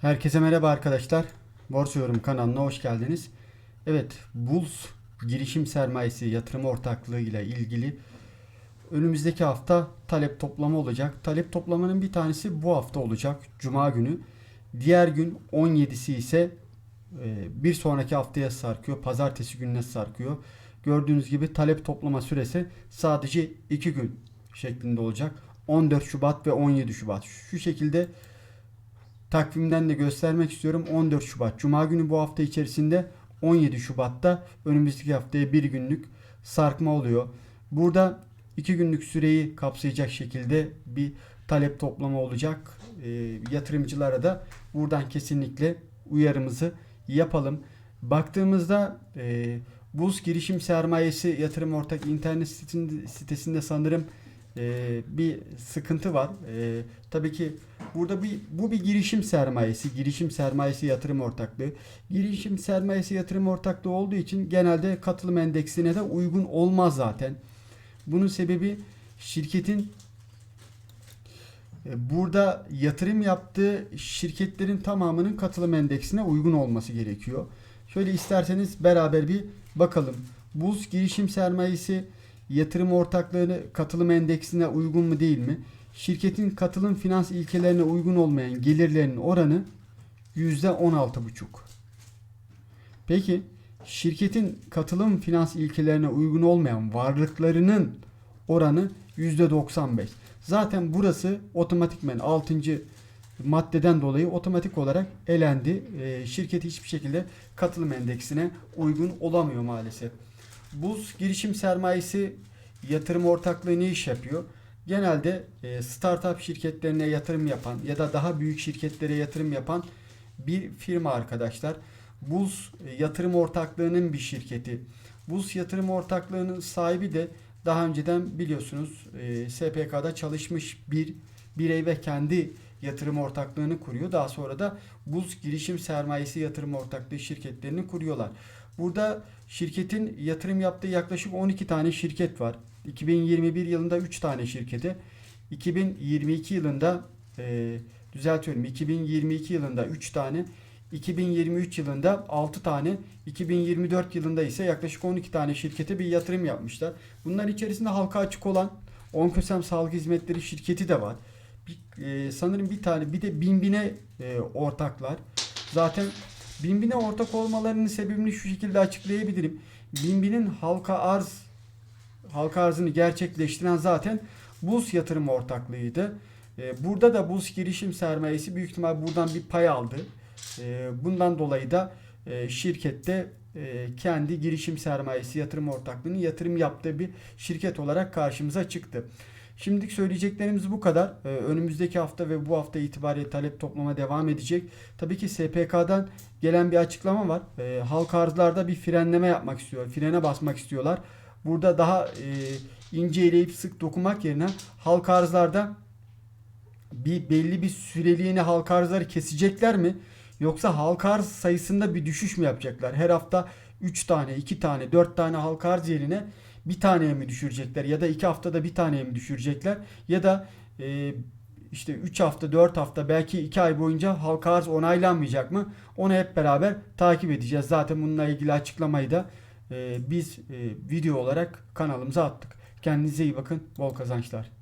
Herkese merhaba arkadaşlar. Borsa Yorum kanalına hoş geldiniz. Evet, Bulls girişim sermayesi yatırım ortaklığı ile ilgili önümüzdeki hafta talep toplama olacak. Talep toplamanın bir tanesi bu hafta olacak. Cuma günü. Diğer gün 17'si ise e, bir sonraki haftaya sarkıyor. Pazartesi gününe sarkıyor. Gördüğünüz gibi talep toplama süresi sadece 2 gün şeklinde olacak. 14 Şubat ve 17 Şubat. Şu şekilde takvimden de göstermek istiyorum. 14 Şubat Cuma günü bu hafta içerisinde 17 Şubat'ta önümüzdeki haftaya bir günlük sarkma oluyor. Burada iki günlük süreyi kapsayacak şekilde bir talep toplama olacak. E, yatırımcılara da buradan kesinlikle uyarımızı yapalım. Baktığımızda e, Buz girişim sermayesi yatırım ortak internet sitesinde, sitesinde sanırım e, bir sıkıntı var. E, tabii ki burada bir bu bir girişim sermayesi, girişim sermayesi yatırım ortaklığı. Girişim sermayesi yatırım ortaklığı olduğu için genelde katılım endeksine de uygun olmaz zaten. Bunun sebebi şirketin e, burada yatırım yaptığı şirketlerin tamamının katılım endeksine uygun olması gerekiyor. Şöyle isterseniz beraber bir bakalım. Buz girişim sermayesi yatırım ortaklığını katılım endeksine uygun mu değil mi? Şirketin katılım finans ilkelerine uygun olmayan gelirlerinin oranı %16,5. Peki şirketin katılım finans ilkelerine uygun olmayan varlıklarının oranı %95. Zaten burası otomatikmen 6. maddeden dolayı otomatik olarak elendi. Ee, şirket hiçbir şekilde katılım endeksine uygun olamıyor maalesef. Buz girişim sermayesi yatırım ortaklığı ne iş yapıyor? Genelde e, startup şirketlerine yatırım yapan ya da daha büyük şirketlere yatırım yapan bir firma arkadaşlar. Buz e, yatırım ortaklığının bir şirketi. Buz yatırım ortaklığının sahibi de daha önceden biliyorsunuz e, SPK'da çalışmış bir birey ve kendi yatırım ortaklığını kuruyor. Daha sonra da Buz girişim sermayesi yatırım ortaklığı şirketlerini kuruyorlar. Burada şirketin yatırım yaptığı yaklaşık 12 tane şirket var. 2021 yılında 3 tane şirkete, 2022 yılında e, düzeltiyorum 2022 yılında 3 tane, 2023 yılında 6 tane, 2024 yılında ise yaklaşık 12 tane şirkete bir yatırım yapmışlar. Bunların içerisinde halka açık olan Onkösem Sağlık Hizmetleri şirketi de var. Bir, e, sanırım bir tane bir de Binbine e, ortaklar. Zaten Binbine ortak olmalarının sebebini şu şekilde açıklayabilirim. Binbin'in halka arz halka arzını gerçekleştiren zaten Buz yatırım ortaklığıydı. E, burada da Buz girişim sermayesi büyük ihtimal buradan bir pay aldı. E, bundan dolayı da e, şirkette e, kendi girişim sermayesi yatırım ortaklığının yatırım yaptığı bir şirket olarak karşımıza çıktı. Şimdilik söyleyeceklerimiz bu kadar. Ee, önümüzdeki hafta ve bu hafta itibariyle talep toplama devam edecek. Tabii ki SPK'dan gelen bir açıklama var. Ee, halk arzlarda bir frenleme yapmak istiyor. Frene basmak istiyorlar. Burada daha e, ince eleyip sık dokunmak yerine halk arzlarda bir belli bir süreliğine halk arzları kesecekler mi? Yoksa halk arz sayısında bir düşüş mü yapacaklar? Her hafta 3 tane, 2 tane, 4 tane halk arz yerine bir taneye mi düşürecekler ya da 2 haftada bir taneye mi düşürecekler ya da e, işte 3 hafta 4 hafta belki 2 ay boyunca halka arz onaylanmayacak mı? Onu hep beraber takip edeceğiz. Zaten bununla ilgili açıklamayı da e, biz e, video olarak kanalımıza attık. Kendinize iyi bakın. Bol kazançlar.